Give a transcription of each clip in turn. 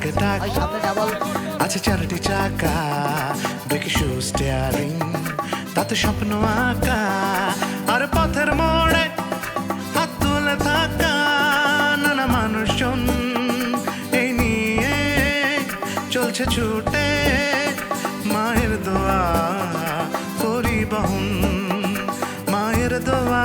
সামনে ডাবল আছে চারটি চাকা ব্রেকে শু স্টিয়ারিং তাতে স্বপ্ন আঁকা আর পথের মোড়ে হাত তুলে থাকা। নানা মানুষজন এই নিয়ে চলছে ছুটে মায়ের দোয়া পরিবহন মায়ের দোয়া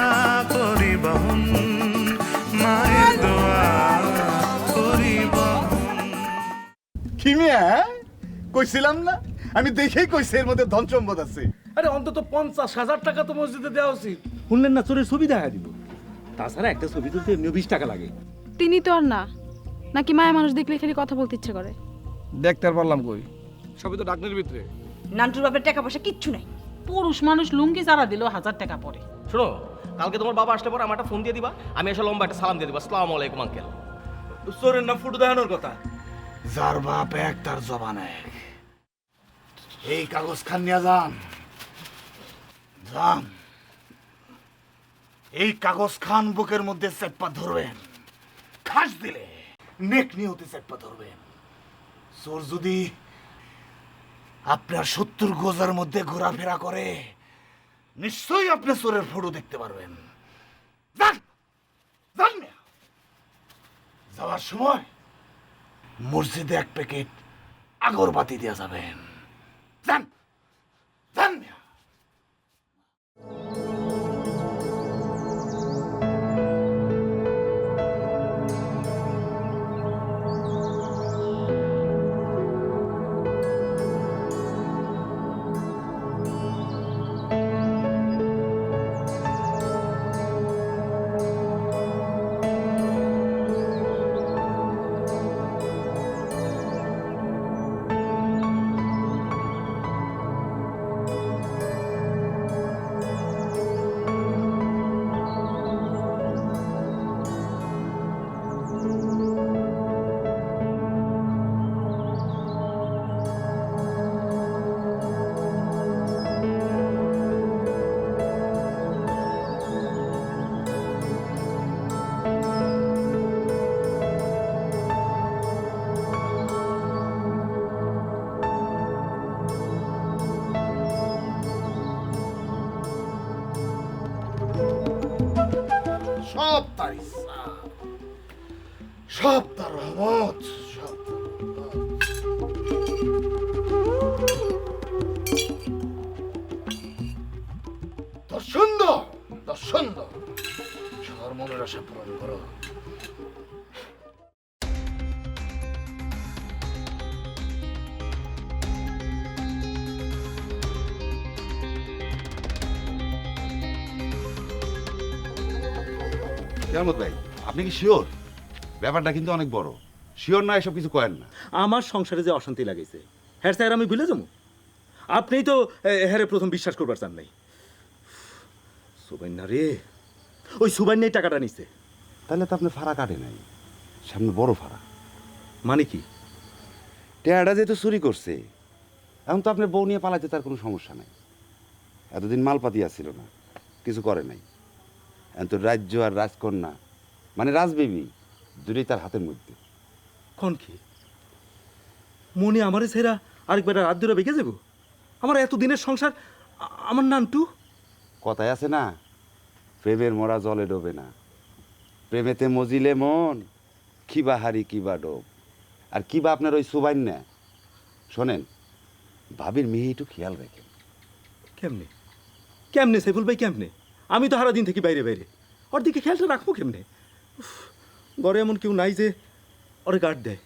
মিয়া কইছিলাম না? আমি দেখেই কইছি এর মধ্যে ধন সম্পদ আছে। আরে অন্তত পঞ্চাশ হাজার টাকা তো মসজিদে দেওয়া উচিত। শুনলেন না চোরের ছবি দেখা দিব। তাছাড়া একটা ছবি তুলতে এমনিও বিশ টাকা লাগে। তিনি তো আর না। নাকি মায়া মানুষ দেখলে খালি কথা বলতে ইচ্ছে করে? দেখতে আর পারলাম কই? সবই তো ডাকনের ভিতরে। নান্টুর বাপের টাকা পয়সা কিচ্ছু নাই। পুরুষ মানুষ লুঙ্গি যারা দিলেও হাজার টাকা পড়ে শোনো কালকে তোমার বাবা আসলে পর আমার একটা ফোন দিয়ে দিবা আমি এসে লম্বা একটা সালাম দিয়ে দিবা। আসসালামু আলাইকুম আঙ্কেল। চোরের না ফুটো দেখানোর কথা। যার বাপ এক তার জবান। এই কাগজ খান নিয়ে যান। যান। এই কাগজ খান বুকের মধ্যে চেপ্পা ধরবেন। খাস দিলে নেক নিয়তে চেপ্পা ধরবেন। চোর যদি আপনার সত্তর গোজার মধ্যে ঘোরাফেরা করে, নিশ্চয়ই আপনি চোরের ফটো দেখতে পারবেন। যান! যান যাওয়ার সময় মসজিদে এক প্যাকেট আগরবাতি দেওয়া যাবেন। যান। কেমন ভাই আপনি কি শিওর? ব্যাপারটা কিন্তু অনেক বড়। শিওর না এসব কিছু কয়েন না। আমার সংসারে যে অশান্তি লাগাইছে হ্যাঁ স্যার আমি ভুলে যাব। আপনিই তো হ্যারে প্রথম বিশ্বাস করবার চান নাই। সুবাইন্না রে ওই সুবাইন্নাই টাকাটা নিছে। তাহলে তো আপনার ফাড়া কাটে নাই। সামনে বড় ফাড়া। মানে কি? টেয়াটা যেহেতু চুরি করছে এখন তো আপনার বউ নিয়ে পালাইতে তার কোনো সমস্যা নাই। এতদিন মালপাতি আসছিল না কিছু করে নাই। এখন তো রাজ্য আর রাজকন্যা মানে রাজবেবী দুটোই তার হাতের মধ্যে। কোন কি? মনে আমারে ছেড়া আরেকবার রাত ধরে বেঁকে যাব? আমার এত দিনের সংসার আমার নানটু? কথায় আছে না প্রেমের মরা জলে ডোবে না। প্রেমেতে মজিলে মন কিবা হারি কিবা ডোব। আর কিবা আপনার ওই সুবাইন না শোনেন ভাবির মেয়ে একটু খেয়াল রাখেন। কেমনে? কেমনে সাইফুল ভাই কেমনে? আমি তো সারা দিন থেকে বাইরে বাইরে। ওর দিকে খেয়ালটা রাখব কেমনে? উফ, ঘরে এমন কেউ নাই যে ওরে গার্ড দেয়।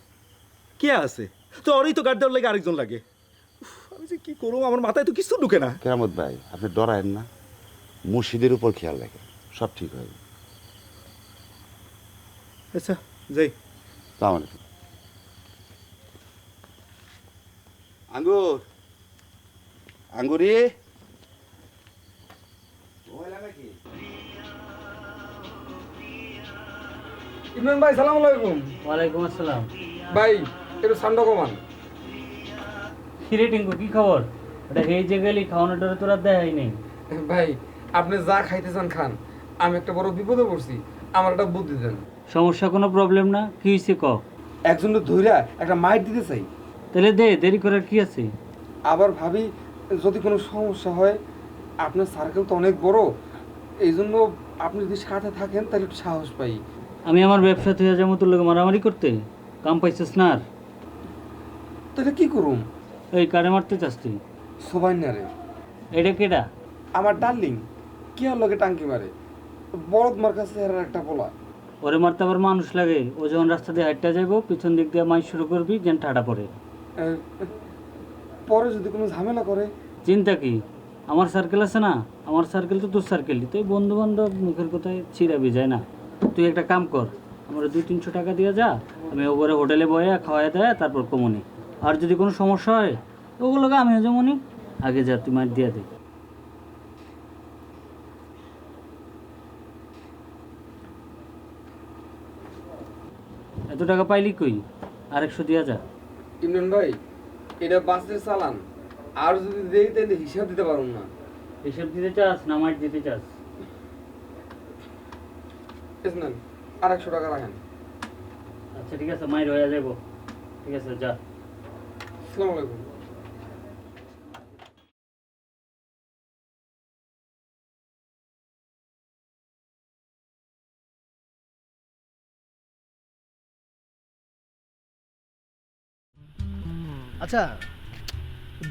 কে আছে? তো ওরই তো গার্ড দেওয়ার লাগে আরেকজন লাগে। উফ, আমি যে কি করব? আমার মাথায় তো কিছু ঢুকে না। কেরামত ভাই আপনি ডরায়েন না। মুর্শিদের উপর খেয়াল রাখেন। সব ঠিক হবে আচ্ছা যাই। সালাম আলাইকুম। আঙ্গুর। আঙ্গুরি। ইমরান ভাই সালাম আলাইকুম। ওয়ালাইকুম আসসালাম। ভাই একটু সান্ড কমান। টিঙ্কু কি খবর? ওটা এই যে গেলি খাওয়ানো টরে তোরা দেখাই নেই। ভাই আপনি যা খাইতে চান খান। আমি একটা বড় বিপদে পড়ছি। আমার একটা বুদ্ধি দেন। সমস্যা কোনো প্রবলেম না? কি হয়েছে ক? একজন ধইরা একটা মাইট দিতে চাই। তাহলে দে দেরি করার কি আছে? আবার ভাবি যদি কোনো সমস্যা হয় আপনার সার্কেল তো অনেক বড়। এই জন্য আপনি যদি সাথে থাকেন তাহলে একটু সাহস পাই। আমি আমার ব্যবসা থেকে যাব তোর লোক মারামারি করতে কাম পাইছিস না আর। তাহলে কি করুম? এই কারে মারতে চাস তুই? সবাই না রে। এটা কেডা? আমার ডার্লিং কি আর লগে টাঙ্কি মারে? বলদ মার কাছে এর একটা বলা ওরে মারতে আবার মানুষ লাগে ও যখন রাস্তা দিয়ে হাঁটতে যাব পিছন দিক দিয়ে মাই শুরু করবি যেন ঠাডা পড়ে। আহ, পরে যদি কোনো ঝামেলা করে? চিন্তা কি? আমার সার্কেল আছে না? আমার সার্কেল তো তোর সার্কেলই তুই বন্ধু বান্ধব মুখের কথায় ছিঁড়াবি যায় না। তুই একটা কাম কর আমার দুই তিনশো টাকা দিয়ে যা আমি ওপরে হোটেলে বয়ে খাওয়াই দেয় তারপর কমনি। আর যদি কোনো সমস্যা হয় ওগুলোকে আমিও যেমনই আগে যা তুই মার দিয়ে দে। এত টাকা পাইলি কই? আরেকশো দিয়া যা। ইমরান ভাই এটা বাসের চালান। আর যদি দেই তাহলে হিসাব দিতে পারুন না। হিসাব দিতে চাস না মার দিতে চাস। নেন আর একশো টাকা রাখেন। আচ্ছা ঠিক আছে মায়ের হয়ে যাব ঠিক আছে যা। আসসালামু আলাইকুম। আচ্ছা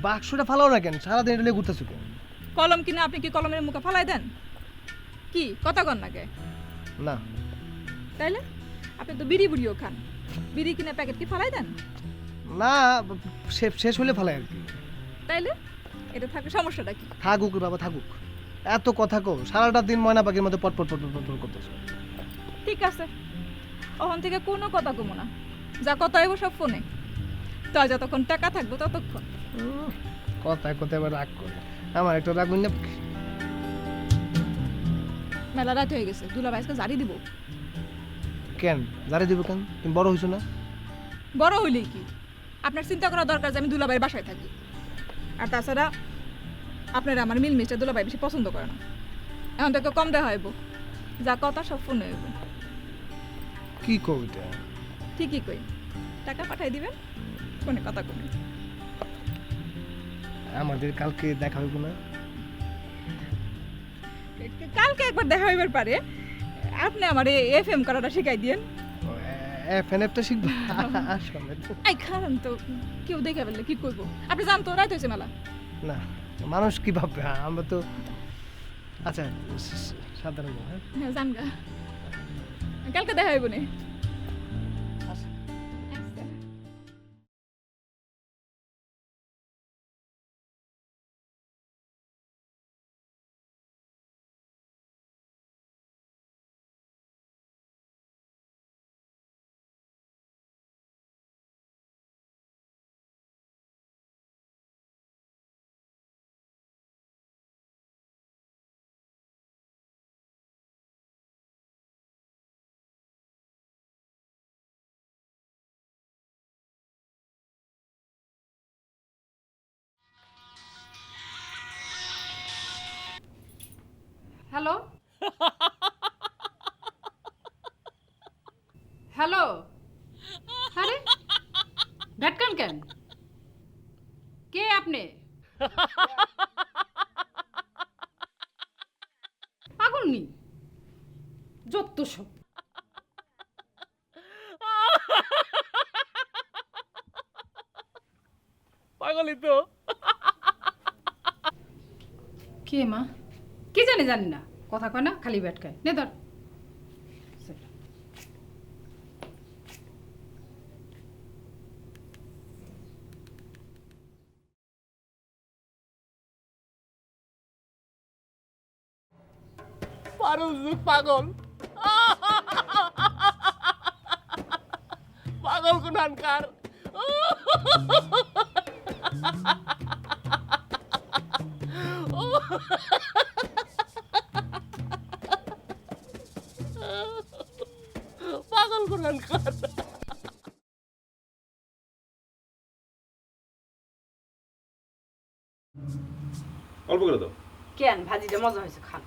বাক্সটা ফালাও না কেন? সারাদিন এটা নিয়ে ঘুরতেছো কেন? কলম কিনে আপনি কি কলমের মুখে ফালাই দেন? কি? কথা কন নাকি না। তাইলে? আপনি তো বিড়ি বুড়িও খান। বিড়ি কিনে প্যাকেট কি ফালাই দেন? না শে- শেষ হলে ফালাই আর কি। তাইলে? এটা থাকলে সমস্যাটা কি? থাকুক রে বাবা থাকুক। এত কথা কো সারাটা দিন ময়না পাখির মধ্যে পটপট পটপট পটপট করতেছো। ঠিক আছে। ওখান থেকে কোনো কথা কমো না। যা কথা হইব সব ফোনে। তো যতক্ষণ টাকা থাকব ততক্ষণ। উম, কথায় কথায় এবার রাগ করে। আমার একটা রাগ না মেলা রাত হয়ে গেছে দুলা ভাইসকে জারি দিব। কেন? জারে দিব কেন? তুমি বড় হইছো না? বড় হইলেই কি? আপনার চিন্তা করা দরকার যে আমি দুলাভাইয়ের বাসায় থাকি। আর তাছাড়া আপনারা আমার মিল মিস্টার দুলাভাই বেশি পছন্দ করে না। এখন থেকে কম দেওয়া হইব। যা কথা সব ফোনে হইব। কি কবিতা ঠিকই কই। টাকা পাঠাই দিবেন? ফোনে কথা কমে আমাদের কালকে দেখা হইব না? কালকে একবার দেখা হইবার পারে। আপনি আমার এফ এম করাটা শিখাই দিয়েন। এফ এন এফটা শিখব? আসলে এই খারান তো। কেউ দেখে ফেললে কি করব? আপনি জান তো রাইত হয়েছে মেলা। না মানুষ কি ভাববে? আমরা তো আচ্ছা সাধারণ হ্যাঁ। জানগা কালকে দেখা হইব নে। হ্যালো? হ্যালো? আরে কেন? কে আপনি? পাগল নি? যত সব। পাগলই তো। কে মা? কে জানে জানি না। কথা কয় না খালি ব্যাট খায়। নে ধর। পারুল পাগল। পাগল কোনখানকার পাগল অল্প করে দাও। কেন? ভাজিটা মজা হয়েছে খান।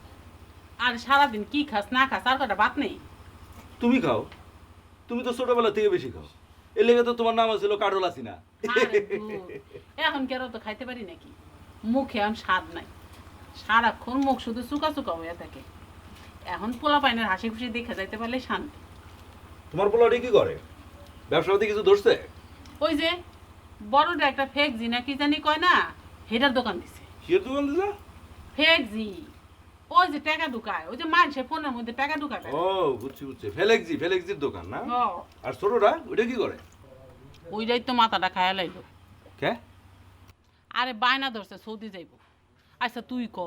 আর সারাদিন কি খাস না খাস আর কটা ভাত নেই? তুমি খাও। তুমি তো ছোটবেলা থেকে বেশি খাও। এর লেগে তো তোমার নাম ছিল কাটল আসিনা আরে ধুর, এখন কেন তো খাইতে পারি নাকি? মুখে এখন স্বাদ নাই। সারাক্ষণ মুখ শুধু চুকা চুকা হয়ে থাকে। এখন পোলা পাইনের হাসি খুশি দেখে যাইতে পারলে শান্তি। তোমার পোলাটি কি করে? ব্যবসা কিছু ধরছে? ওই যে বড়টা একটা ফেক জি না কি জানি কয় না? হেটার দোকান দিছে। কি দোকান দিছে? ফেক জি ওই যে টাকা ঢুকায় ওই যে মানুষের ফোনের মধ্যে টাকা ঢুকায় ও বুঝছি বুঝছি। ফেলেক্সি ফেলেক্সির দোকান না? আর ছোটটা ওইটা কি করে? ওইটাই তো মাথাটা খায়া লাইলো। কে? আরে বায়না ধরছে সৌদি যাইব। আচ্ছা তুই ক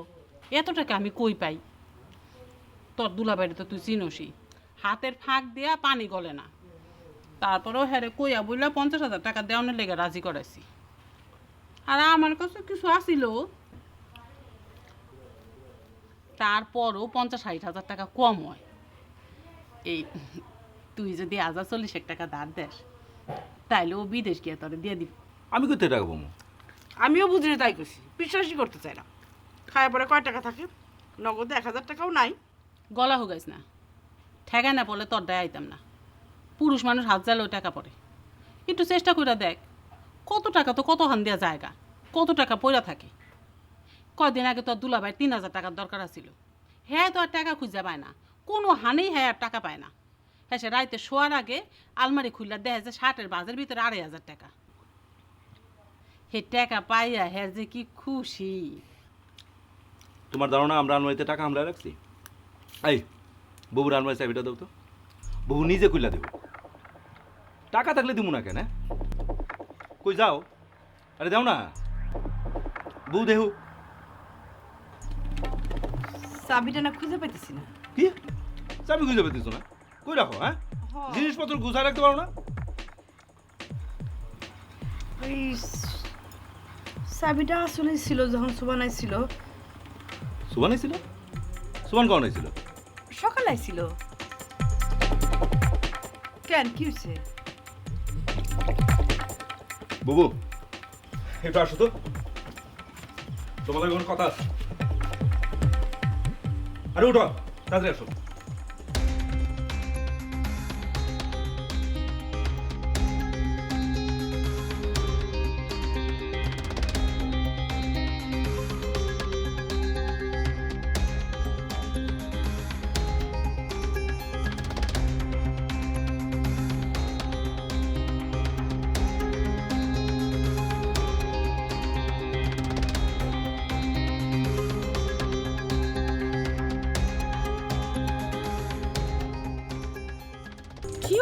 এত টাকা আমি কই পাই? তোর দুলাবাড়ি তো তুই চিনসি। হাতের ফাঁক দিয়া পানি গলে না। তারপরেও হ্যারে কইয়া বইলা পঞ্চাশ হাজার টাকা দেওয়ানোর লেগে রাজি করাইছি। আর আমার কাছে কিছু আসিল। তারপরও পঞ্চাশ ষাট হাজার টাকা কম হয়। এই তুই যদি হাজার চল্লিশ এক টাকা ধার দেস তাইলে ও বিদেশ গিয়ে তোরে দিয়ে দিবি। আমি কোথায় টাকা পাবো? আমিও বুঝিয়ে তাই করছি বিশ্বাসই করতে চাই না। খায় পরে কয় টাকা থাকে? নগদে এক হাজার টাকাও নাই। গলা হোগাইস না। ঠেকায় না পড়লে তোর দেয় আইতাম না। পুরুষ মানুষ হাত জালেও টাকা পড়ে। একটু চেষ্টা করে দেখ। কত টাকা তো কত হান দেওয়া জায়গা? কত টাকা পয়লা থাকে? কদিন আগে তোর দুলাভাই তিন হাজার টাকার দরকার ছিল হ্যাঁ তো আর টাকা খুঁজে পায় না। কোনো হানেই হ্যাঁ আর টাকা পায় না। হ্যাঁ সে রাইতে শোয়ার আগে আলমারি খুললে দেখে যে ষাটের বাজের ভিতরে আড়াই হাজার টাকা। হে টাকা পাইয়া হ্যাঁ যে কি খুশি। তোমার ধারণা, আমরা আলমারিতে টাকা আমরা রাখছি? এই ববুর আলমারি চাবিটা দাও তো। ববু নিজে খুললা দেব। টাকা থাকলে দিব না কেন হ্যাঁ? কই যাও? আরে দাও না। বউ দেহু। চাবিটা না খুঁজে পাইতেছি না। কি? চাবি খুঁজে পেতেছ না? কই রাখো হ্যাঁ? জিনিসপত্র গুছায় রাখতে পারো না? ওই চাবিটা আসলে ছিল যখন সুবানাই ছিল। সুবান ছিল? সুবান কখন ছিল সকালে আইছিল। কেন? কি হয়েছে বুবু। একটু আসো তো। তোমাদের কোনো কথা আরে উঠো তাড়াতাড়ি আসো।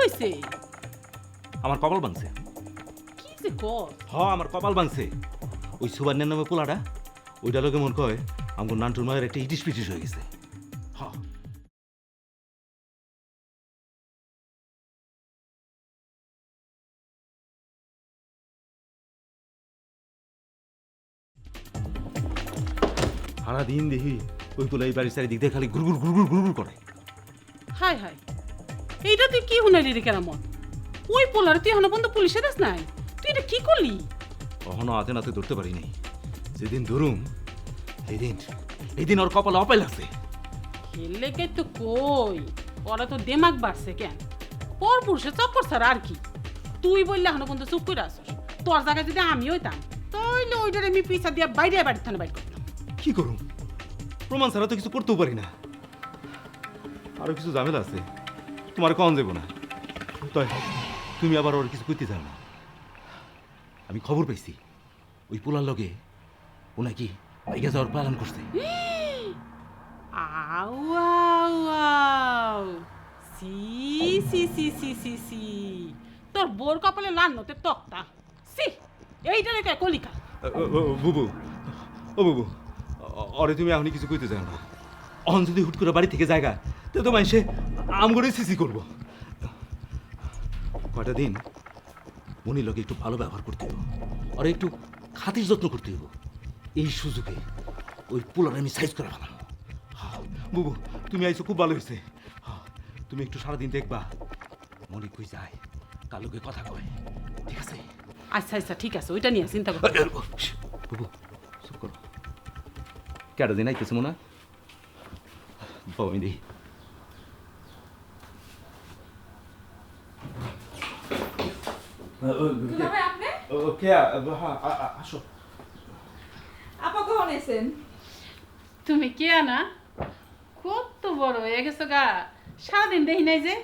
কি হয়েছে আমার কপাল ভাঙছে কি যে কর হ আমার কপাল ভাঙছে ওই সুবান্যের নামে পোলাটা ওইটা লোকে মন কয় আমার নান্টুর মায়ের একটা ইটিস পিটিস হয়ে গেছে। হ। সারা দিন দেখি ওই পোলা এই বাড়ির চারিদিক দিয়ে খালি গুড়গুড় গুড়গুড় গুড়গুড় করে। হাই হাই এইটা তুই কি শুনাইলি রে কেরামত? ওই পোলার তুই এখনও পর্যন্ত পুলিশে দাস নাই? তুই এটা কি করলি? কখনো হাতে নাতে ধরতে পারি নাই। যেদিন ধরুম এই দিন এই দিন ওর কপালে অপাইল আছে। খেললে কে তো কই? ওরা তো দেমাগ বাড়ছে কেন? পর পুরুষে চক্কর ছাড়া আর কি? তুই বললে এখনও পর্যন্ত চুপ করে আসস তোর জায়গায় যদি আমি হইতাম তাহলে ওইটার আমি পিছা দিয়ে বাইরে বাড়ির থানে বাইর করতাম। কি করুম? প্রমাণ ছাড়া তো কিছু করতেও পারি না। আরও কিছু ঝামেলা আছে। তোমার কম যাব না? তাই তুমি আবার ওর কিছু করতে চাও না। আমি খবর পাইছি ওই পোলার লগে ও নাকি বাইকে যাওয়ার পালন করছে। আউ আউ আউ। সি সি সি সি সি সি। তোর বোর কপালে লাল নতে তক্তা। সি এইটা রেখে কলিকা। বুবু। ও বুবু অরে তুমি এখনই কিছু কইতে চাও না। অহন যদি হুট করে বাড়ি থেকে জায়গা তো তো মানুষে আম করে সিসি করব। কয়টা দিন মনির লোকে একটু ভালো ব্যবহার করতে হইব আর একটু খাতির যত্ন করতে হইব। এই সুযোগে ওই পোলার আমি সাইজ করে ফেলাম। বুবু তুমি আইসো খুব ভালো হয়েছে হ্যাঁ, তুমি একটু সারাদিন দেখবা মনি কই যায় কার লোকে কথা কয়। ঠিক আছে? আচ্ছা আচ্ছা ঠিক আছে ওইটা নিয়ে চিন্তা কর। বুবু চুপ করো। কেডা দিন আইতেছে মনে হয়? কখন এসেন তুমি কে না কত বড় হয়ে গেছো গা সারাদিন দেখি নাই যে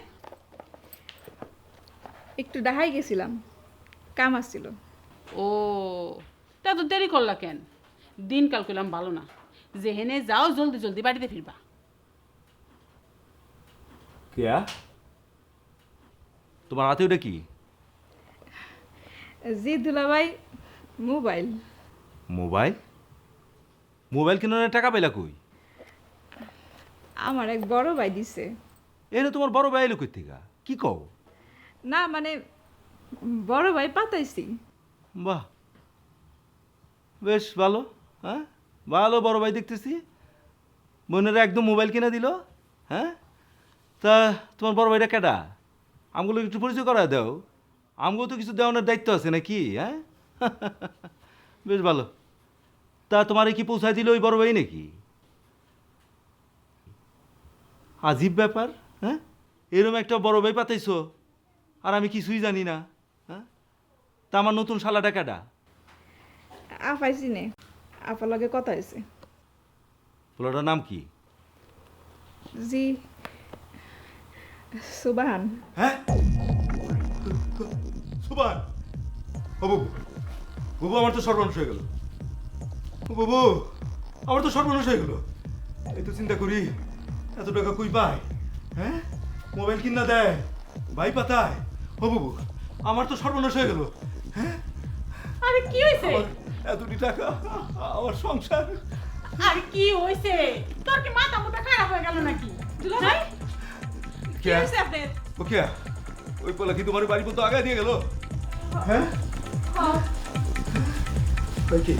একটু ডাহাই গেছিলাম কাম আসছিল ও তা তো দেরি করলা কেন? দিন কাল করলাম ভালো না। যেহেনে যাও জলদি জলদি বাড়িতে ফিরবা। কেয়া তোমার হাতে ওটা কি? জি দুলাভাই মোবাইল। মোবাইল? মোবাইল কেনার টাকা পাইলা কই? আমার এক বড় ভাই দিছে। এনে তোমার বড় ভাই এলো কই থেকে কি কও? না মানে বড় ভাই পাতাইছি। বাহ। বেশ ভালো হ্যাঁ? ভালো বড় ভাই দেখতেছি। বোনেরা একদম মোবাইল কিনে দিল হ্যাঁ? তা তোমার বড় ভাইটা কেডা? আমগুলো একটু পরিচয় করা দাও। আমগুলো তো কিছু দেওয়ানোর দায়িত্ব আছে নাকি হ্যাঁ? বেশ ভালো। তা তোমার কি পৌঁছায় দিল ওই বড় ভাই নাকি? আজীব ব্যাপার হ্যাঁ? এরম একটা বড় ভাই পাতাইছো আর আমি কিছুই জানি না হ্যাঁ? তা আমার নতুন শালাটা কেডা? আফাইছি নে। আফার লগে কথা হয়েছে পোলাটার নাম কি? জি সুবাহান হ্যাঁ? সুবান। ও বাবু। বাবু আমার তো সর্বনাশ হয়ে গেল। ও বাবু আমার তো সর্বনাশ হয়ে গেল। এই তো চিন্তা করি এত টাকা কই পায়? হ্যাঁ? মোবাইল কিনা দেয়? ভাই পাতায়? ও বাবু আমার তো সর্বনাশ হয়ে গেল। হ্যাঁ? আরে কি হয়েছে এতটি টাকা আমার সংসার। আরে কি হয়েছে তোর কি মাথা মুথা খারাপ হয়ে গেল নাকি? দুলাভাই? কি? হয়েছে আপনার ওকে ওই পোলা কি তোমার বাড়ি পর্যন্ত আগায় দিয়ে গেল? হ্যাঁ? ওই কি?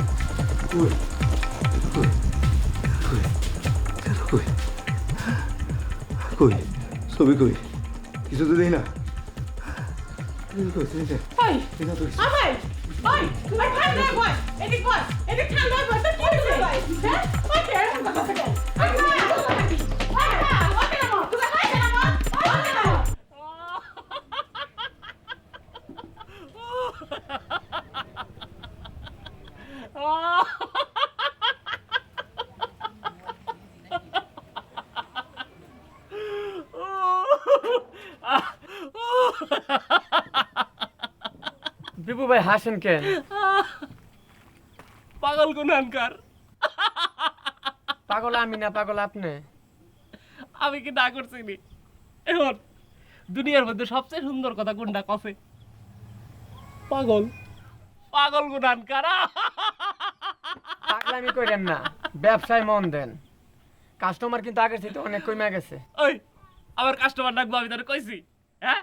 কই কই কই কই? ছবি কই? কিছু তো দেই না। ওই তো ওই ওই হয়ে এদিক বয় এদিক ঠান্ডা হয়ে বয় তোর কি হয়েছে হ্যাঁ হাসেন কেন? পাগল কোন গুনানকার পাগল আমি না পাগল আপনি? আমি কি না করছিনি এখন দুনিয়ার মধ্যে সবচেয়ে সুন্দর কথা কোনটা কফে? পাগল। পাগল গুনানকার পাগলামি করেন না ব্যবসায় মন দেন। কাস্টমার কিন্তু আগের থেকে অনেক কমে গেছে। ওই আমার কাস্টমার ডাকবো আমি তোর কইছি হ্যাঁ?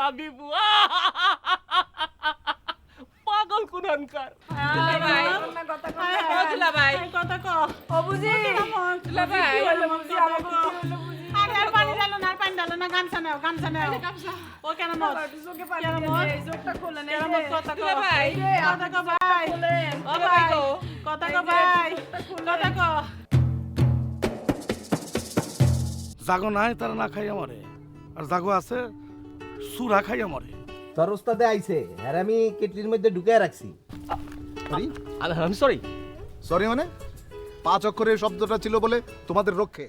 ভাই। কথা কো। জাগো নাই তারা না খাই আমারে আর জাগো আছে সুরা খাই মরে। তোর ওস্তাদে আইছে আর আমি কেটলির মধ্যে ঢুকে রাখছি। সরি আমি সরি সরি মানে? পাঁচ অক্ষরের শব্দটা ছিল বলে তোমাদের রক্ষে।